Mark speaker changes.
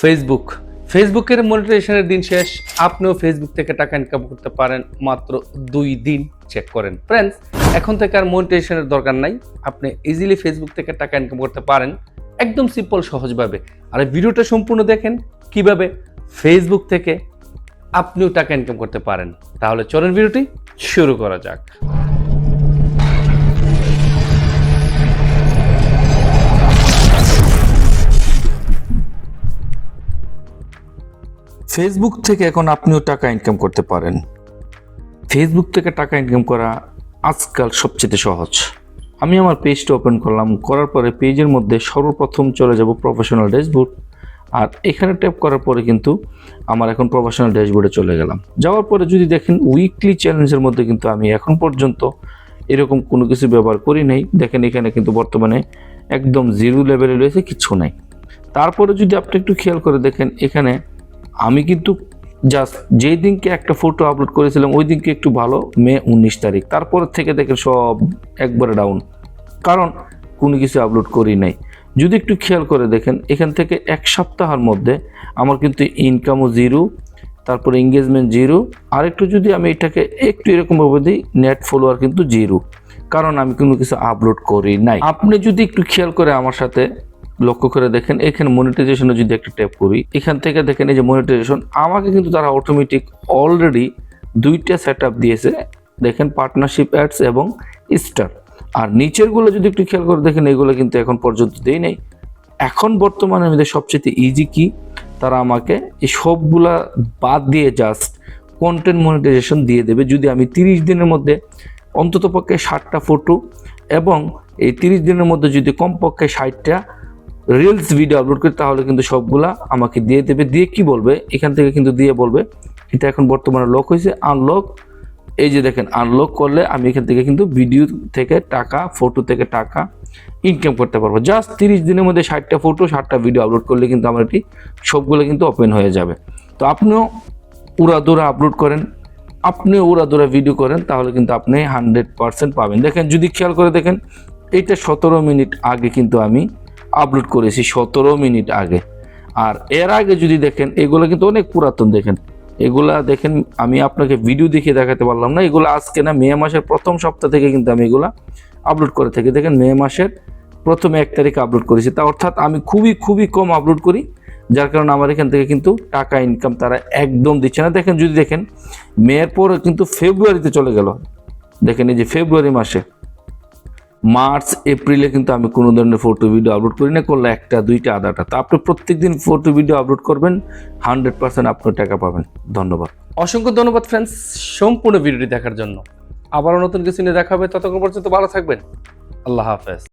Speaker 1: Facebook ফেসবুকের মনিটাইজেশনের দিন শেষ। আপনিও ফেসবুক থেকে টাকা ইনকাম করতে পারেন। মাত্র দুই দিন চেক করেন। ফ্রেন্ডস এখন থেকে আর মনিটাইজেশনের দরকার নাই। আপনি ইজিলি ফেসবুক থেকে টাকা ইনকাম করতে পারেন। একদম সিম্পল সহজভাবে। আর ভিডিওটা সম্পূর্ণ দেখেন কীভাবে ফেসবুক থেকে আপনিও টাকা ইনকাম করতে পারেন। তাহলে চলেন ভিডিওটি শুরু করা যাক।
Speaker 2: ফেসবুক থেকে এখন আপনিও টাকা ইনকাম করতে পারেন। ফেসবুক থেকে টাকা ইনকাম করা আজকাল সবচেয়ে সহজ। আমি আমার পেজটা ওপেন করলাম, করার পরে পেজের মধ্যে সর্বপ্রথম চলে যাব প্রফেশনাল ড্যাশবোর্ড আর এখানে ট্যাপ করার পরে কিন্তু আমার এখন প্রফেশনাল ড্যাশবোর্ডে চলে গেলাম। যাওয়ার পরে যদি দেখেন উইকলি চ্যালেঞ্জের মধ্যে কিন্তু আমি এখন পর্যন্ত এরকম কোনো কিছু ব্যবহার করি নাই। দেখেন এখানে কিন্তু বর্তমানে একদম জিরো লেভেলে রয়েছে, কিছু নাই। তারপরে যদি আপনি একটু খেয়াল করে দেখেন, এখানে আমি কিন্তু জাস্ট যেই দিনকে একটা ফটো আপলোড করেছিলাম, ওই দিনকে একটু ভালো, মে উনিশ তারিখ। তারপর থেকে দেখেন সব একবারে ডাউন কারণ কোনো কিছু আপলোড করি নাই। যদি একটু খেয়াল করে দেখেন, এখান থেকে এক সপ্তাহের মধ্যে আমার কিন্তু ইনকামও জিরো তারপর এঙ্গেজমেন্ট জিরো আর একটু যদি আমি এটাকে একটু এরকমভাবে দিই নেট ফলোয়ার কিন্তু জিরো কারণ আমি কোনো কিছু আপলোড করি নাই। আপনি যদি একটু খেয়াল করে আমার সাথে লক্ষ্য করে দেখেন, এখানে মনিটাইজেশনে যদি একটা ট্যাপ করি, এখান থেকে দেখেন এই যে মনিটাইজেশন আমাকে কিন্তু তারা অটোমেটিক অলরেডি দুইটা সেট দিয়েছে, দেখেন পার্টনারশিপ অ্যাডস এবং স্টার আর নিচেরগুলো যদি একটু খেয়াল করে দেখেন, এগুলো কিন্তু এখন পর্যন্ত দেই নেই। এখন বর্তমানে আমাদের সবচেয়ে ইজি কি, তারা আমাকে এই সবগুলা বাদ দিয়ে জাস্ট কন্টেন্ট মনিটাইজেশন দিয়ে দেবে। যদি আমি তিরিশ দিনের মধ্যে অন্ততপক্ষে ষাটটা ফটো এবং এই তিরিশ দিনের মধ্যে যদি কমপক্ষে ষাটটা রিলস ভিডিও আপলোড করি, তাহলে কিন্তু সবগুলা আমাকে দিয়ে দেবে। দিয়ে কি বলবে? এখান থেকে কিন্তু দিয়ে বলবে, এটা এখন বর্তমানে লক হয়েছে আনলক এই যে দেখেন আনলক করলে আমি এখান থেকে কিন্তু ভিডিও থেকে টাকা ফটো থেকে টাকা ইনকাম করতে পারব। জাস্ট তিরিশ দিনের মধ্যে ষাটটা ফটো ষাটটা ভিডিও আপলোড করলে কিন্তু আমার এটি সবগুলো কিন্তু ওপেন হয়ে যাবে। তো আপনিও উড়াদুরা আপলোড করেন, আপনিও উড়াদুরা ভিডিও করেন, তাহলে কিন্তু আপনি হান্ড্রেড পারসেন্ট পাবেন। দেখেন, যদি খেয়াল করে দেখেন, এইটা সতেরো মিনিট আগে কিন্তু আমি আপলোড করেছি সতেরো মিনিট আগে। আর এর আগে যদি দেখেন, এগুলো কিন্তু অনেক পুরাতন দেখেন। এগুলা দেখেন, আমি আপনাকে ভিডিও দেখে দেখাতে পারলাম না। এগুলো আজকে না, মে মাসের প্রথম সপ্তাহ থেকে কিন্তু আমি এগুলা আপলোড করে থাকি। দেখেন, মে মাসের প্রথমে এক তারিখে আপলোড করেছি। তা অর্থাৎ আমি খুবই খুবই কম আপলোড করি, যার কারণে আমার এখান থেকে কিন্তু টাকা ইনকাম তারা একদম দিচ্ছে না। দেখেন, যদি দেখেন, মেয়ের পরে কিন্তু ফেব্রুয়ারিতে চলে গেল। দেখেন, এই যে ফেব্রুয়ারি মাসে মার্চ, এপ্রিলে কিন্তু আমি কোনো ধরনের ফটো ভিডিও আপলোড করি না, করলে একটা, দুইটা, আধাটা। তো আপনি প্রত্যেক দিন ফটো ভিডিও আপলোড করবেন হান্ড্রেড পার্সেন্ট আপনার টাকা পাবেন। ধন্যবাদ।
Speaker 1: অসংখ্য ধন্যবাদ ফ্রেন্ডস সম্পূর্ণ ভিডিওটি দেখার জন্য। আবারও নতুন কিছু নিয়ে দেখা হবে, ততক্ষণ পর্যন্ত ভালো থাকবেন। আল্লাহ হাফেজ।